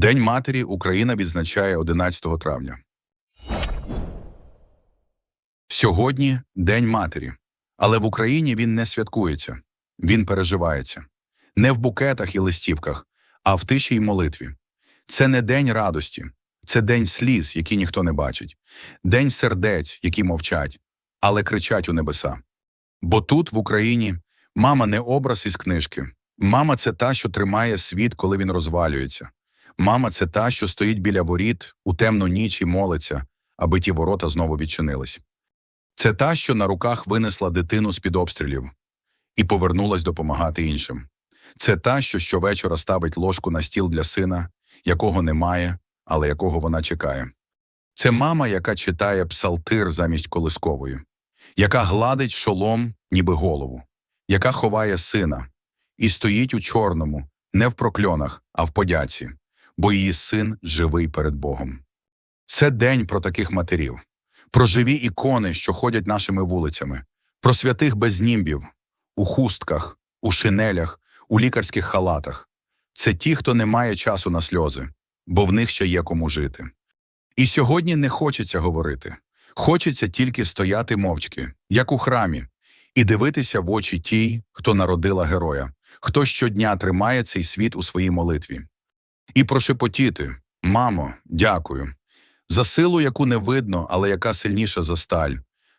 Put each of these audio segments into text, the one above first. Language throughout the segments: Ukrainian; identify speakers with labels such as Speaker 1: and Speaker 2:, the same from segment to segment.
Speaker 1: День матері Україна відзначає 11 травня. Сьогодні День матері. Але в Україні він не святкується, він переживається. Не в букетах і листівках, а в тиші й молитві. Це не день радості, це день сліз, які ніхто не бачить, день сердець, які мовчать, але кричать у небеса. Бо тут, в Україні, мама не образ із книжки. Мама це та, що тримає світ, коли він розвалюється. Мама це та, що стоїть біля воріт у темну ніч і молиться, аби ті ворота знову відчинились. Це та, що на руках винесла дитину з-під обстрілів і повернулась допомагати іншим. Це та, що щовечора ставить ложку на стіл для сина, якого немає, але якого вона чекає. Це мама, яка читає псалтир замість колискової, яка гладить шолом, ніби голову, яка ховає сина і стоїть у чорному, не в прокльонах, а в подяці, бо її син живий перед Богом. Це день про таких матерів, про живі ікони, що ходять нашими вулицями, про святих без німбів, у хустках, у шинелях, у лікарських халатах. Це ті, хто не має часу на сльози, бо в них ще є кому жити. І сьогодні не хочеться говорити. Хочеться тільки стояти мовчки, як у храмі, і дивитися в очі тій, хто народила героя, хто щодня тримає цей світ у своїй молитві. І прошепотіти Мамо, дякую. За силу, яку не видно, але яка сильніша за сталь,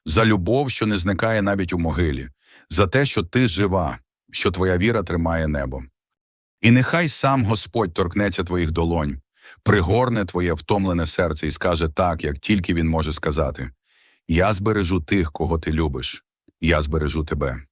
Speaker 1: за любов, що не зникає навіть у могилі, за те, що ти жива, що твоя віра тримає небо. І нехай сам Господь торкнеться твоїх долонь, пригорне твоє втомлене серце і скаже так, як тільки він може сказати: Я збережу тих, кого ти любиш, я збережу тебе.